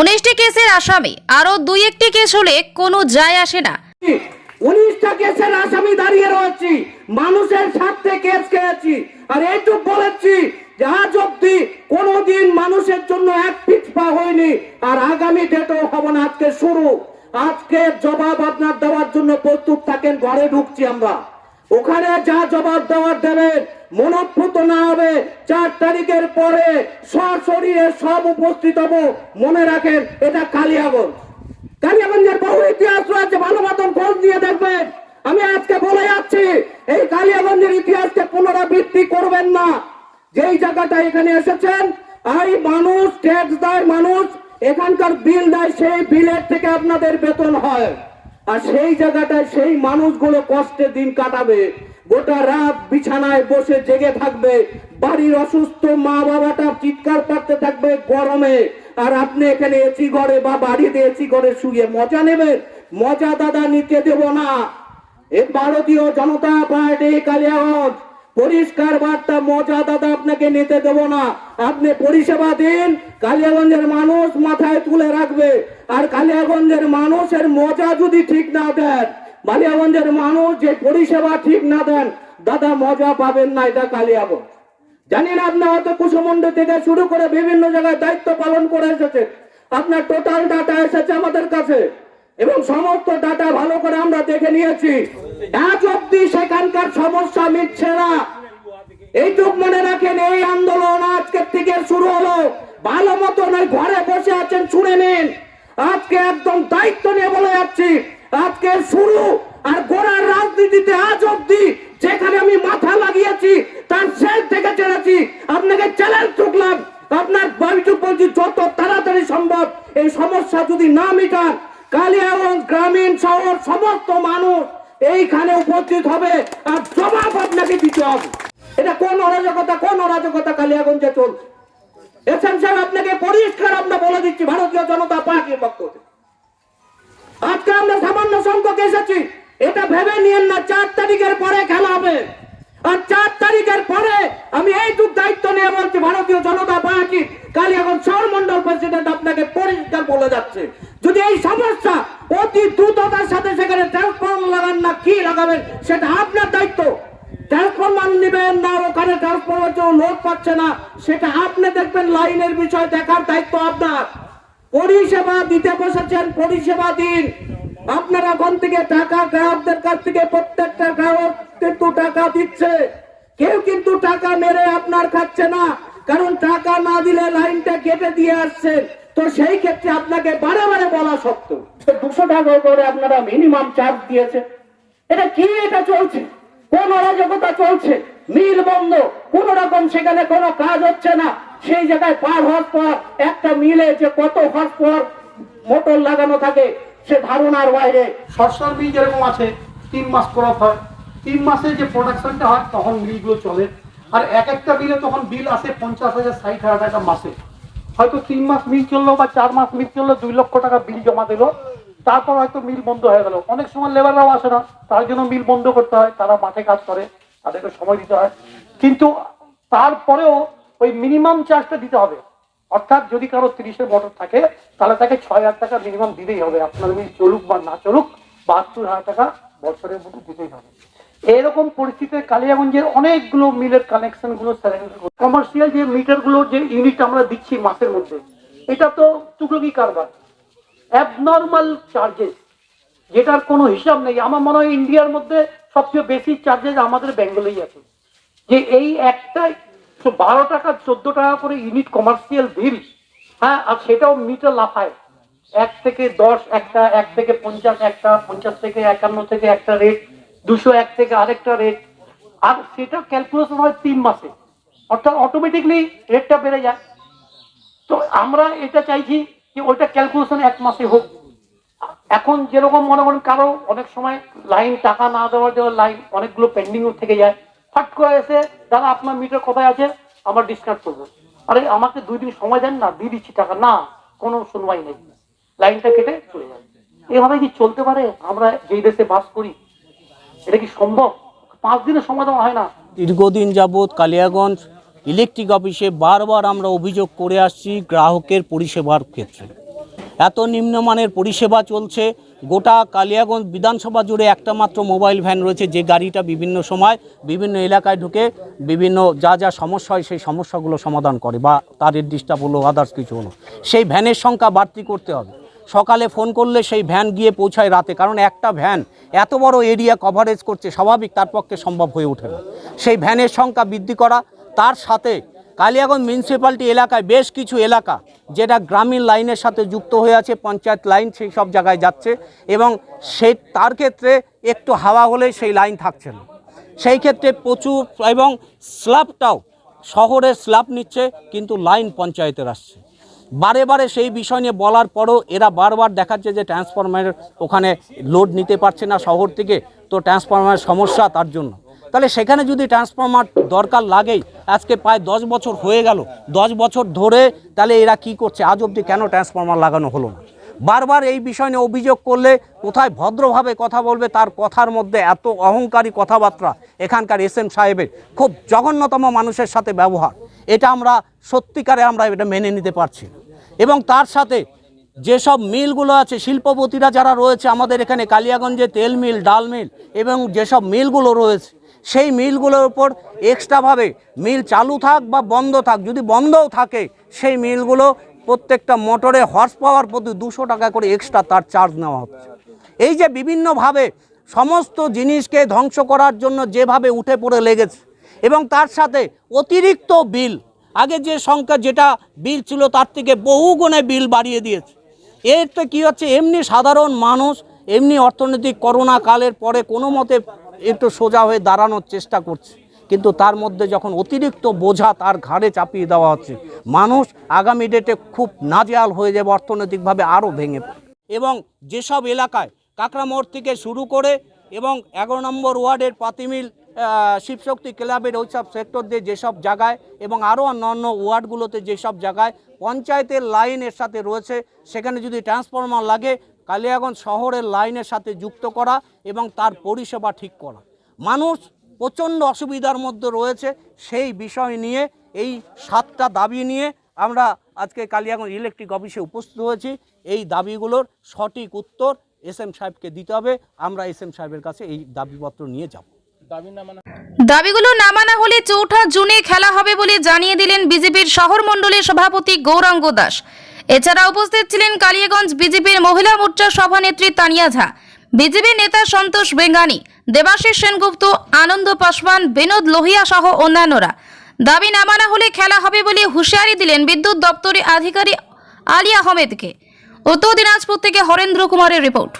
উনিশটি কেসের আসামি, আরও দুই একটি কেস হলে কোনো যায় আসে না। উনিশটা কেসের আসামি দাঁড়িয়ে রয়েছি, মানুষের স্বার্থে কেস খেয়েছি। আর এইটুক বলেছি যে আজ অব্দি কোনোদিন মানুষের জন্য এক পিছ পা হয়নি, আর আগামী ডেটেও হবে না, আজকে শুরু। আজকে জবাব আপনার দেওয়ার জন্য প্রস্তুত থাকেন, ঘরে ঢুকছি আমরা। ওখানে যা জবাব দেওয়ার দেবেন মনপ্রুত না হবে। চার তারিখের পরে সশরীরে সব উপস্থিত হব। মনে রাখেন, এটা কালিয়াগঞ্জ। কালিয়াগঞ্জের বহু ইতিহাস রয়েছে, ভালো মতন খোঁজ নিয়ে দেখবেন। আমি আজকে বলে যাচ্ছি, এই কালিয়াগঞ্জের ইতিহাসকে পুনরাবৃত্তি করবেন না। যেই জায়গাটা এখানে এসেছেন, এই মানুষ ট্যাক্স দেয় মানুষ, এখানকার বিল দেয়, সেই বিলের থেকে আপনাদের বেতন হয়। আর সেই জায়গাটায় সেই মানুষগুলো কষ্টে দিন কাটাবে। গোটা রাত বিছানায় বসে জেগে থাকবে। বাড়ির অসুস্থ মা বাবাটা চিৎকার করতে থাকবে গরমে। আর আপনি এখানে এসি ঘরে বা বাড়িতে এসি ঘরে শুয়ে মজা নেবেন? মজা দাদা নিতে দেব না। এ ভারতীয় জনতা পার্টি, কালিয়াগঞ্জ। পরিষ্কার বার্তা, মজা দাদা আপনাকে নিতে দেব না। আপনি পরিষেবা দিন, কালিয়াগঞ্জের মানুষ মাথায় তুলে রাখবে। আর কালিয়াগঞ্জের মানুষের মজা যদি ঠিক না দেন কালিয়াগঞ্জের মানুষ যে পরিষেবা ঠিক না দেন, দাদা মজা পাবেন না, এটা কালিয়াগঞ্জ। না আপনি হয়তো কুসুমন্ডি থেকে শুরু করে বিভিন্ন জায়গায় দায়িত্ব পালন করে এসেছেন। আপনার টোটাল ডাটা এসেছে আমাদের কাছে। এবং সমস্ত ডাটা ভালো করে আমরা দেখে নিয়েছি। আজ অব্দি সেখানকার সমস্যা মিটছে না। এইটুক মনে রাখেন, এই আন্দোলন আজকের থেকে শুরু হলো। ভালো মতন ঘরে বসে আছেন, শুনে নিন। আজকে একদম দায়িত্ব নিয়ে বলে যাচ্ছি। আজকে শুরু আর গোড়ার রাজনীতিতে আজ অব্দি যেখানে আমি মাথা লাগিয়েছি, তার শেষ থেকে ছেড়েছি। আপনাকে চ্যালেঞ্জ ঠুকলাম আপনার বাড়িটুক বলছি যত তাড়াতাড়ি সম্ভব এই সমস্যা যদি না মিটান, কালিয়াগঞ্জ গ্রামীণ শহর সমস্ত মানুষ এইখানে উপস্থিত হবে আর জবাব আপনাকে দিতে হবে। এটা কোন অরাজকতা কোন অরাজকতা কালিয়াগঞ্জে চলছে? এসএম সাহেব, আপনাকে পরিষ্কার আমরা বলে দিচ্ছি, ভারতীয় জনতা পার্টির পক্ষ সংখ্যক এসেছি। এটা ভেবে নিয়েন না, চার তারিখের পরে খেলা হবে। আর চার তারিখের পরে আমি এইটুক দায়িত্ব নিয়ে বলছি, ভারতীয় জনতা পার্টি কালিয়াগঞ্জ শহর মন্ডল প্রেসিডেন্ট আপনাকে পরিষ্কার বলে যাচ্ছে। যদি এই সমস্যা অতি দ্রুততার সাথে সেখানে ট্রান্সফর্ম লাগান না, কি লাগাবেন সেটা আপনার দায়িত্ব। ট্রান্সফরমার নেবেন না ওখানে ট্রান্সফরমার কেউ লোড পাচ্ছে না, সেটা আপনি দেখবেন, লাইনের বিষয় দেখার দায়িত্ব আপনার। পরিষেবা দিতে বসেছেন, পরিষেবা দিন। আপনারা ওখান থেকে টাকা গ্রাহকদের কাছ থেকে প্রত্যেকটা গ্রাহক কিন্তু টাকা দিচ্ছে। কেউ কিন্তু টাকা মেরে আপনার খাচ্ছে না। কারণ টাকা না দিলে লাইনটা কেটে দিয়ে আসছেন তো সেই ক্ষেত্রে আপনাকে বারে বারে বলা সত্ত্বেও দুশো টাকা করে আপনারা মিনিমাম চার্জ দিয়েছে। এটা কি এটা চলছে? কোন অরাজকতা চলছে? মিল বন্ধ। কোন রকম সেখানে কোনো কাজ হচ্ছে না। সেই জায়গায় পার হওয়ার পর, একটা মিলে যে কত হওয়ার পর মোটর লাগানো থাকে, সে ধারণার বাইরে। সরষার মিল যেরকম আছে, তিন মাস ক্রপ হয়। তিন মাসে যে প্রোডাকশনটা হয়, তখন মিলগুলো চলে। আর এক একটা বিলে তখন বিল আসে পঞ্চাশ হাজার, ষাট হাজার টাকা মাসে। হয়তো তিন মাস মিল চলল বা চার মাস মিল চলল, দুই লক্ষ টাকা বিল জমা দিলো। তারপর হয়তো মিল বন্ধ হয়ে গেল। অনেক সময় লেবাররাও আসে না, তার জন্য মিল বন্ধ করতে হয়, তারা মাঠে কাজ করে, তাদেরকে সময় দিতে হয়। কিন্তু তারপরেও ওই মিনিমাম চার্জটা দিতে হবে। অর্থাৎ যদি কারও তিরিশের মোটর থাকে, তাহলে তাকে ছয় হাজার টাকা মিনিমাম দিতেই হবে। আপনার মিল চলুক বা না চলুক, বাহাত্তর হাজার টাকা বছরের মধ্যে দিতেই হবে। এরকম পরিস্থিতিতে কালিয়াগঞ্জের অনেকগুলো মিলের কানেকশনগুলো কমার্শিয়াল যে মিটারগুলো, যে ইউনিট আমরা দিচ্ছি মাসের মধ্যে, এটা তো টুকরুকি কারবার। অ্যাবনর্মাল চার্জেস যেটার কোনো হিসাব নেই। আমার মনে হয় ইন্ডিয়ার মধ্যে সবচেয়ে বেশি চার্জেস আমাদের বেঙ্গলেই আছে। যে এই একটা বারো টাকা, চোদ্দ টাকা করে ইউনিট কমার্শিয়াল বিল হ্যাঁ আর সেটাও মিটার লাফায়। এক থেকে দশ একটা, এক থেকে পঞ্চাশ একটা, পঞ্চাশ থেকে একান্ন থেকে একটা রেট দুশো এক থেকে আরেকটা রেট আর সেটা ক্যালকুলেশন হয় তিন মাসে। অর্থাৎ অটোমেটিকলি রেটটা বেড়ে যায়। তো আমরা এটা চাইছি যে ওইটা ক্যালকুলেশন এক মাসে হোক। এখন যেরকম মনে করেন কারও অনেক সময় লাইন টাকা না দেওয়ার জন্য লাইন অনেকগুলো পেন্ডিং থেকে যায়। ফাট করে এসে, দাদা, আপনার মিটার কোথায় আছে? আমার ডিসকাউন্ট করব। আরে আমাকে দুই দিন সময় দেন না, দিয়ে দিচ্ছি টাকা। না, কোনো শুনবাই নেই। লাইনটা কেটে চলে যায় এভাবে কি চলতে পারে? আমরা যেই দেশে বাস করি, এটা কি সম্ভব? পাঁচ দিনের সময় দেওয়া হয় না। দীর্ঘদিন যাবৎ কালিয়াগঞ্জ ইলেকট্রিক অফিসে বারবার আমরা অভিযোগ করে আসছি গ্রাহকের পরিষেবার ক্ষেত্রে। এত নিম্নমানের পরিষেবা চলছে গোটা কালিয়াগঞ্জ বিধানসভা জুড়ে একটা মাত্র মোবাইল ভ্যান রয়েছে, যে গাড়িটা বিভিন্ন সময় বিভিন্ন এলাকায় ঢুকে বিভিন্ন যা যা সমস্যা হয় সেই সমস্যাগুলো সমাধান করে বা তারের ডিস্টার্ব হলো আদার্স কিছু হলো। সেই ভ্যানের সংখ্যা বাড়তি করতে হবে। সকালে ফোন করলে সেই ভ্যান গিয়ে পৌঁছায় রাতে, কারণ একটা ভ্যান এত বড় এরিয়া কভারেজ করছে স্বাভাবিক, তার পক্ষে সম্ভব হয়ে ওঠে না। সেই ভ্যানের সংখ্যা বৃদ্ধি করা, তার সাথে কালিয়াগঞ্জ মিউনিসিপ্যালিটি এলাকায় বেশ কিছু এলাকা যেটা গ্রামীণ লাইনের সাথে যুক্ত হয়ে আছে, পঞ্চায়েত লাইন সেই সব জায়গায় যাচ্ছে এবং সে তার ক্ষেত্রে একটু হাওয়া হলে সেই লাইন থাকছে না। সেই ক্ষেত্রে প্রচুর এবং স্ল্যাবটাও শহরের স্ল্যাব নিচ্ছে কিন্তু লাইন পঞ্চায়েতের আসছে। বারে বারে সেই বিষয় নিয়ে বলার পরও এরা বারবার দেখাচ্ছে যে ট্রান্সফরমারের ওখানে লোড নিতে পারছে না শহর থেকে, তো ট্রান্সফরমারের সমস্যা তার জন্য। তাহলে সেখানে যদি ট্রান্সফরমার দরকার লাগেই, আজকে প্রায় দশ বছর হয়ে গেল, দশ বছর ধরে তাহলে এরা কি করছে? আজ অবধি কেন ট্রান্সফরমার লাগানো হলো না? বারবার এই বিষয় নিয়ে অভিযোগ করলে কোথায় ভদ্রভাবে কথা বলবে তার কথার মধ্যে এত অহংকারী কথাবার্তা এখানকার এস এম সাহেবের। খুব জঘন্যতম মানুষের সাথে ব্যবহার। এটা আমরা সত্যিকারে আমরা এটা মেনে নিতে পারছি এবং তার সাথে যেসব মিলগুলো আছে, শিল্পপতিরা যারা রয়েছে আমাদের এখানে, কালিয়াগঞ্জে তেল মিল, ডাল মিল এবং যেসব মিলগুলো রয়েছে সেই মিলগুলোর উপর এক্সট্রাভাবে মিল চালু থাক বা বন্ধ থাক, যদি বন্ধও থাকে, সেই মিলগুলো প্রত্যেকটা মোটরে হর্স পাওয়ার প্রতি দুশো টাকা করে এক্সট্রা তার চার্জ নেওয়া হচ্ছে। এই যে বিভিন্নভাবে সমস্ত জিনিসকে ধ্বংস করার জন্য যেভাবে উঠে পড়ে লেগেছে এবং তার সাথে অতিরিক্ত বিল, আগে যে সংখ্যা যেটা বিল ছিল তার থেকে বহু গুণে বিল বাড়িয়ে দিয়েছে। এর তো কী হচ্ছে? এমনি সাধারণ মানুষ, এমনি অর্থনৈতিক করোনা কালের পরে কোনো মতে একটু সোজা হয়ে দাঁড়ানোর চেষ্টা করছে। কিন্তু তার মধ্যে যখন অতিরিক্ত বোঝা তার ঘাড়ে চাপিয়ে দেওয়া হচ্ছে, মানুষ আগামী ডেটে খুব নাজেহাল হয়ে যাবে, অর্থনৈতিকভাবে আরও ভেঙে এবং যেসব এলাকায় কাঁকড়া মোড় থেকে শুরু করে এবং এগারো নম্বর ওয়ার্ডের পাতিমিল শিবশক্তি ক্লাবের ওইসব সেক্টর দিয়ে যেসব জায়গায় এবং আরও অন্যান্য ওয়ার্ডগুলোতে যেসব জায়গায় পঞ্চায়েতের লাইনের সাথে রয়েছে, সেখানে যদি ট্রান্সফরমার লাগে কালিয়াগঞ্জ শহরের লাইনের সাথে যুক্ত করা এবং তার পরিষেবা ঠিক করা। মানুষ প্রচণ্ড অসুবিধার মধ্যে রয়েছে সেই বিষয় নিয়ে এই সাতটা দাবি নিয়ে আমরা আজকে কালিয়াগঞ্জ ইলেকট্রিক অফিসে উপস্থিত হয়েছি। এই দাবিগুলোর সঠিক উত্তর এস এম সাহেবকে দিতে হবে। আমরা এস এম সাহেবের কাছে এই দাবিপত্র নিয়ে যাব। দাবিগুলো না মানা হলে চৌঠা জুনে খেলা হবে বলে জানিয়ে দিলেন বিজেপির শহর মণ্ডলের সভাপতি গৌরাঙ্গ দাস। এছাড়া উপস্থিত ছিলেন কালিয়াগঞ্জ বিজেপির মহিলা মোর্চার সভানেত্রী তানিয়া ঝা, বিজেপি নেতা সন্তোষ বেঙ্গানি, দেবাশিস সেনগুপ্ত, আনন্দ পাসওয়ান, বিনোদ লোহিয়া সহ অন্যান্যরা। দাবি না মানা হলে খেলা হবে বলে হুঁশিয়ারি দিলেন বিদ্যুৎ দপ্তরের আধিকারিক আলী আহমেদকে। উত্তর দিনাজপুর থেকে হরেন্দ্র কুমারের রিপোর্ট।